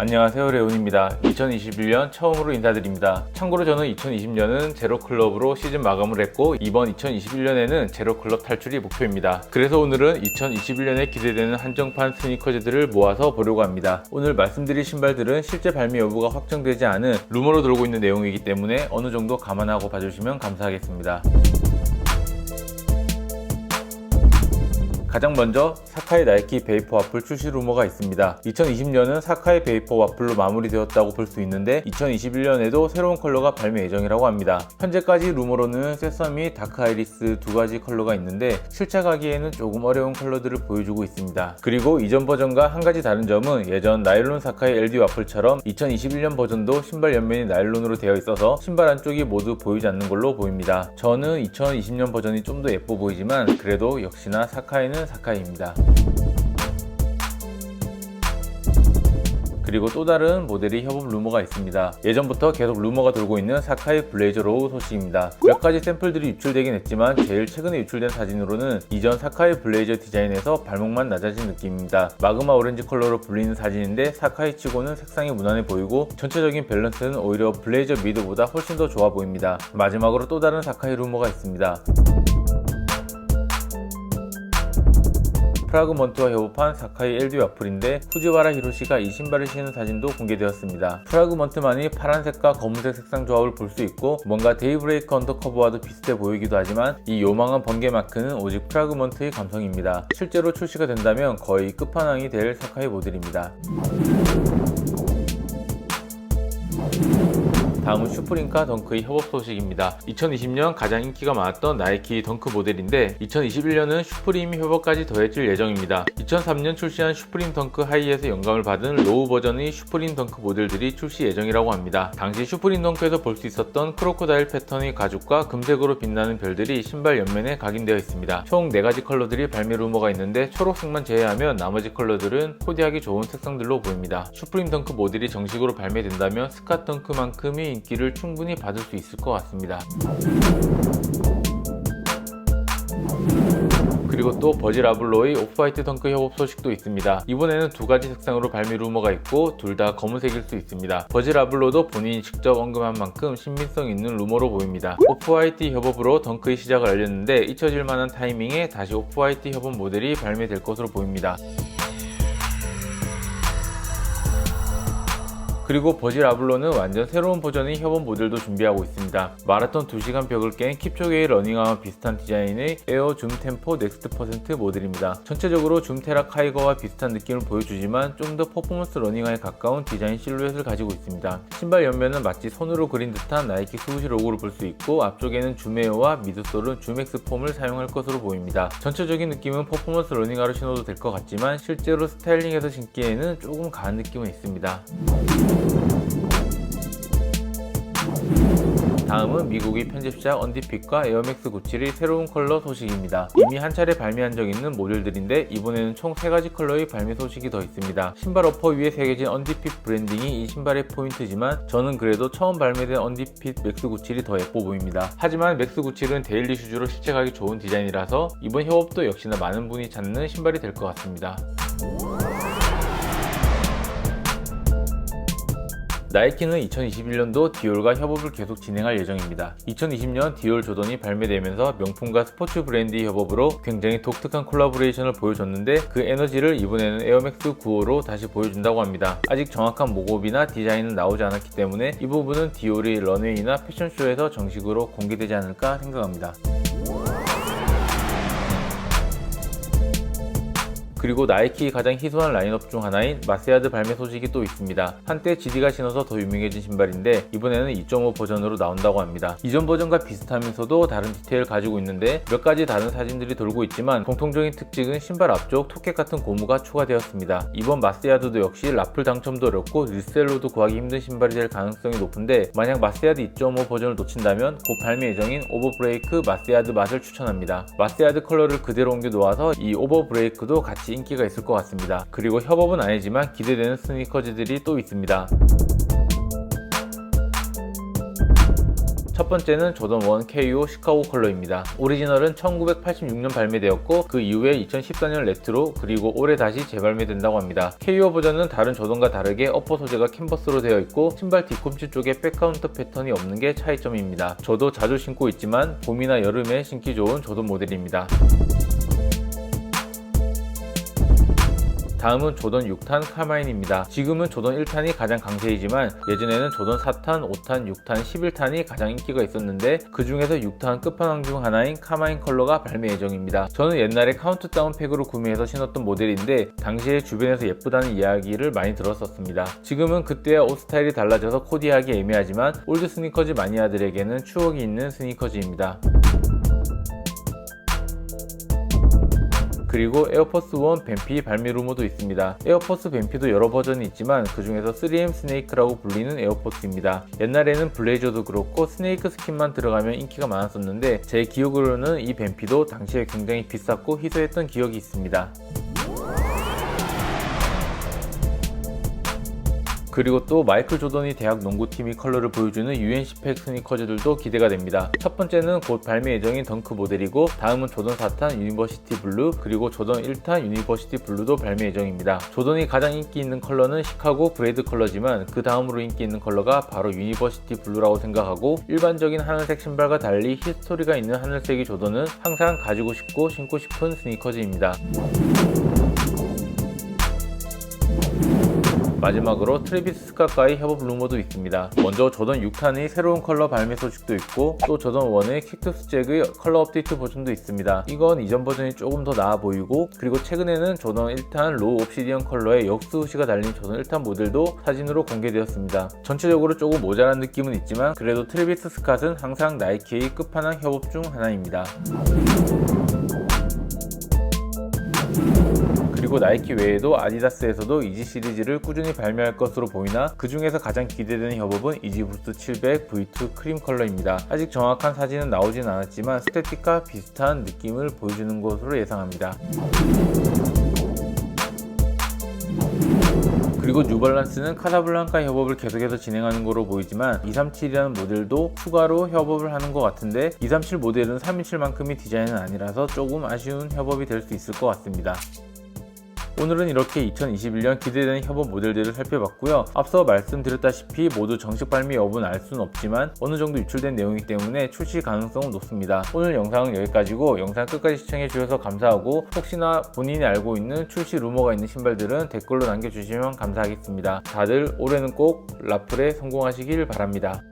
안녕하세요 레온입니다. 2021년 처음으로 인사드립니다. 참고로 저는 2020년은 제로클럽으로 시즌 마감을 했고 이번 2021년에는 제로클럽 탈출이 목표입니다. 그래서 오늘은 2021년에 기대되는 한정판 스니커즈들을 모아서 보려고 합니다. 오늘 말씀드릴 신발들은 실제 발매 여부가 확정되지 않은 루머로 돌고 있는 내용이기 때문에 어느 정도 감안하고 봐주시면 감사하겠습니다. 가장 먼저 사카이 나이키 베이퍼 와플 출시 루머가 있습니다. 2020년은 사카이 베이퍼 와플로 마무리되었다고 볼 수 있는데 2021년에도 새로운 컬러가 발매 예정이라고 합니다. 현재까지 루머로는 세서미, 다크 아이리스 두 가지 컬러가 있는데 실착하기에는 조금 어려운 컬러들을 보여주고 있습니다. 그리고 이전 버전과 한 가지 다른 점은 예전 나일론 사카이 LD 와플처럼 2021년 버전도 신발 옆면이 나일론으로 되어 있어서 신발 안쪽이 모두 보이지 않는 걸로 보입니다. 저는 2020년 버전이 좀 더 예뻐 보이지만 그래도 역시나 사카이는 사카이입니다. 그리고 또 다른 모델이 협업 루머가 있습니다. 예전부터 계속 루머가 돌고 있는 사카이 블레이저 로우 소식입니다. 몇 가지 샘플들이 유출되긴 했지만 제일 최근에 유출된 사진으로는 이전 사카이 블레이저 디자인에서 발목만 낮아진 느낌입니다. 마그마 오렌지 컬러로 불리는 사진인데 사카이 치고는 색상이 무난해 보이고 전체적인 밸런스는 오히려 블레이저 미드보다 훨씬 더 좋아 보입니다. 마지막으로 또 다른 사카이 루머가 있습니다. 프라그먼트와 협업한 사카이 LD 와플인데 후지와라 히로시가 이 신발을 신은 사진도 공개되었습니다. 프라그먼트만이 파란색과 검은색 색상 조합을 볼 수 있고 뭔가 데이브레이크 언더커버와도 비슷해 보이기도 하지만 이 요망한 번개 마크는 오직 프라그먼트의 감성입니다. 실제로 출시가 된다면 거의 끝판왕이 될 사카이 모델입니다. 다음은 슈프림과 덩크의 협업 소식입니다. 2020년 가장 인기가 많았던 나이키 덩크 모델인데 2021년은 슈프림이 협업까지 더해질 예정입니다. 2003년 출시한 슈프림 덩크 하이에서 영감을 받은 로우 버전의 슈프림 덩크 모델들이 출시 예정이라고 합니다. 당시 슈프림 덩크에서 볼 수 있었던 크로코다일 패턴의 가죽과 금색으로 빛나는 별들이 신발 옆면에 각인되어 있습니다. 총 4가지 컬러들이 발매 루머가 있는데 초록색만 제외하면 나머지 컬러들은 코디하기 좋은 색상들로 보입니다. 슈프림 덩크 모델이 정식으로 발매된다면 스카 덩크만큼의 인기를 충분히 받을 수 있을 것 같습니다. 그리고 또 버질 아블로의 오프화이트 덩크 협업 소식도 있습니다. 이번에는 두 가지 색상으로 발매 루머가 있고 둘 다 검은색일 수 있습니다. 버질 아블로도 본인이 직접 언급한 만큼 신빙성 있는 루머로 보입니다. 오프화이트 협업으로 덩크의 시작을 알렸는데 잊혀질 만한 타이밍에 다시 오프화이트 협업 모델이 발매될 것으로 보입니다. 그리고 버질 아블로는 완전 새로운 버전의 협업 모델도 준비하고 있습니다. 마라톤 2시간 벽을 깬 킵초게의 러닝화와 비슷한 디자인의 에어 줌 템포 넥스트 퍼센트 모델입니다. 전체적으로 줌 테라 카이거와 비슷한 느낌을 보여주지만 좀 더 퍼포먼스 러닝화에 가까운 디자인 실루엣을 가지고 있습니다. 신발 옆면은 마치 손으로 그린 듯한 나이키 스우시 로고를 볼 수 있고 앞쪽에는 줌에어와 미드솔은 줌엑스 폼을 사용할 것으로 보입니다. 전체적인 느낌은 퍼포먼스 러닝화로 신어도 될 것 같지만 실제로 스타일링해서 신기에는 조금 가한 느낌은 있습니다. 다음은 미국의 편집자 언디픽과 에어맥스 97의 새로운 컬러 소식입니다. 이미 한 차례 발매한 적 있는 모델들인데 이번에는 총 3가지 컬러의 발매 소식이 더 있습니다. 신발 어퍼 위에 새겨진 언디픽 브랜딩이 이 신발의 포인트지만 저는 그래도 처음 발매된 언디픽 맥스 97이 더 예뻐 보입니다. 하지만 맥스 97은 데일리 슈즈로 실책하기 좋은 디자인이라서 이번 협업도 역시나 많은 분이 찾는 신발이 될 것 같습니다. 나이키는 2021년도 디올과 협업을 계속 진행할 예정입니다. 2020년 디올 조던이 발매되면서 명품과 스포츠 브랜드의 협업으로 굉장히 독특한 콜라보레이션을 보여줬는데 그 에너지를 이번에는 에어맥스 95로 다시 보여준다고 합니다. 아직 정확한 모급이나 디자인은 나오지 않았기 때문에 이 부분은 디올이 런웨이나 패션쇼에서 정식으로 공개되지 않을까 생각합니다. 그리고 나이키 가장 희소한 라인업 중 하나인 마세아드 발매 소식이 또 있습니다. 한때 GD가 신어서 더 유명해진 신발인데 이번에는 2.5 버전으로 나온다고 합니다. 이전 버전과 비슷하면서도 다른 디테일 가지고 있는데 몇 가지 다른 사진들이 돌고 있지만 공통적인 특징은 신발 앞쪽 토켓 같은 고무가 추가되었습니다. 이번 마세아드도 역시 라플 당첨도 어렵고 리셀로도 구하기 힘든 신발이 될 가능성이 높은데 만약 마세아드 2.5 버전을 놓친다면 곧 발매 예정인 오버브레이크 마세아드 맛을 추천합니다. 마세아드 컬러를 그대로 옮겨 놓아서 이 오버브레이크도 같이 인기가 있을 것 같습니다. 그리고 협업은 아니지만 기대되는 스니커즈들이 또 있습니다. 첫 번째는 조던 1 KO 시카고 컬러입니다. 오리지널은 1986년 발매되었고 그 이후에 2014년 레트로 그리고 올해 다시 재발매된다고 합니다. KO 버전은 다른 조던과 다르게 어퍼 소재가 캔버스로 되어 있고 신발 뒤꿈치 쪽에 백카운터 패턴이 없는 게 차이점입니다. 저도 자주 신고 있지만 봄이나 여름에 신기 좋은 조던 모델입니다. 다음은 조던 6탄 카마인입니다. 지금은 조던 1탄이 가장 강세이지만 예전에는 조던 4탄, 5탄, 6탄, 11탄이 가장 인기가 있었는데 그 중에서 6탄 끝판왕 중 하나인 카마인 컬러가 발매 예정입니다. 저는 옛날에 카운트다운 팩으로 구매해서 신었던 모델인데 당시에 주변에서 예쁘다는 이야기를 많이 들었었습니다. 지금은 그때와 옷 스타일이 달라져서 코디하기 애매하지만 올드 스니커즈 마니아들에게는 추억이 있는 스니커즈입니다. 그리고 에어포스 1 뱀피 발매 루머도 있습니다. 에어포스 뱀피도 여러 버전이 있지만 그 중에서 3M 스네이크라고 불리는 에어포스입니다. 옛날에는 블레이저도 그렇고 스네이크 스킨만 들어가면 인기가 많았었는데 제 기억으로는 이 뱀피도 당시에 굉장히 비쌌고 희소했던 기억이 있습니다. 그리고 또 마이클 조던이 대학 농구팀이 컬러를 보여주는 UNC팩 스니커즈들도 기대가 됩니다. 첫 번째는 곧 발매 예정인 덩크 모델이고 다음은 조던 4탄 유니버시티 블루 그리고 조던 1탄 유니버시티 블루도 발매 예정입니다. 조던이 가장 인기 있는 컬러는 시카고 브레드 컬러지만 그 다음으로 인기 있는 컬러가 바로 유니버시티 블루라고 생각하고 일반적인 하늘색 신발과 달리 히스토리가 있는 하늘색이 조던은 항상 가지고 싶고 신고 싶은 스니커즈입니다. 마지막으로 트래비스 스캇과의 협업 루머도 있습니다. 먼저 조던 6탄의 새로운 컬러 발매 소식도 있고 또 조던 1의 킥투스 잭의 컬러 업데이트 버전도 있습니다. 이건 이전 버전이 조금 더 나아 보이고 그리고 최근에는 조던 1탄 로우 옵시디언 컬러의 역수 후시가 달린 조던 1탄 모델도 사진으로 공개되었습니다. 전체적으로 조금 모자란 느낌은 있지만 그래도 트래비스 스캇은 항상 나이키의 끝판왕 협업 중 하나입니다. 그리고 나이키 외에도 아디다스에서도 이지 시리즈를 꾸준히 발매할 것으로 보이나 그 중에서 가장 기대되는 협업은 이지 부스트 700 V2 크림 컬러입니다. 아직 정확한 사진은 나오진 않았지만 스태틱과 비슷한 느낌을 보여주는 것으로 예상합니다. 그리고 뉴발란스는 카사블랑카 협업을 계속해서 진행하는 것으로 보이지만 237이라는 모델도 추가로 협업을 하는 것 같은데 237 모델은 327만큼의 디자인은 아니라서 조금 아쉬운 협업이 될 수 있을 것 같습니다. 오늘은 이렇게 2021년 기대되는 협업 모델들을 살펴봤고요. 앞서 말씀드렸다시피 모두 정식 발매 여부는 알 수는 없지만 어느 정도 유출된 내용이기 때문에 출시 가능성은 높습니다. 오늘 영상은 여기까지고 영상 끝까지 시청해 주셔서 감사하고 혹시나 본인이 알고 있는 출시 루머가 있는 신발들은 댓글로 남겨주시면 감사하겠습니다. 다들 올해는 꼭 라플에 성공하시길 바랍니다.